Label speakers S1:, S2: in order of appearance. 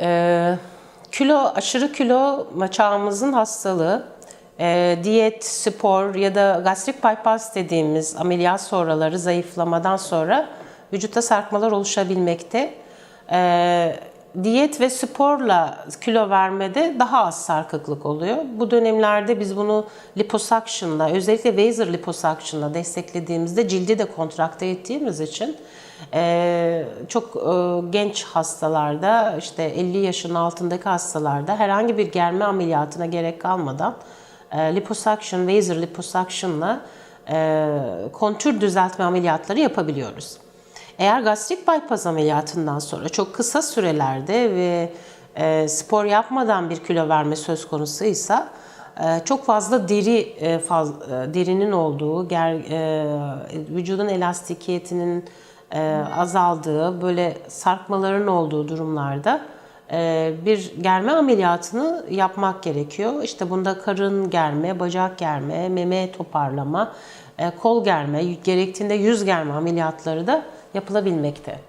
S1: e, kilo, aşırı kilo çağımızın hastalığı. E, diyet, spor ya da gastrik bypass dediğimiz ameliyat sonraları zayıflamadan sonra vücutta sarkmalar oluşabilmekte. E, diyet ve sporla kilo vermede daha az sarkıklık oluyor. Bu dönemlerde biz bunu liposuction'la, özellikle Vaser liposuction'la desteklediğimizde cildi de kontrakte ettiğimiz için e, çok e, genç hastalarda, işte 50 yaşın altındaki hastalarda herhangi bir germe ameliyatına gerek kalmadan e, liposuction, Vaser liposuction'la e, kontür düzeltme ameliyatları yapabiliyoruz. Eğer gastrik bypass ameliyatından sonra çok kısa sürelerde ve e, spor yapmadan bir kilo verme söz konusuysa e, çok fazla deri e, faz, e, derinin olduğu, ger, e, vücudun elastikiyetinin e, azaldığı, böyle sarkmaların olduğu durumlarda e, bir germe ameliyatını yapmak gerekiyor. İşte bunda karın germe, bacak germe, meme toparlama, e, kol germe, gerektiğinde yüz germe ameliyatları da yapılabilmekte.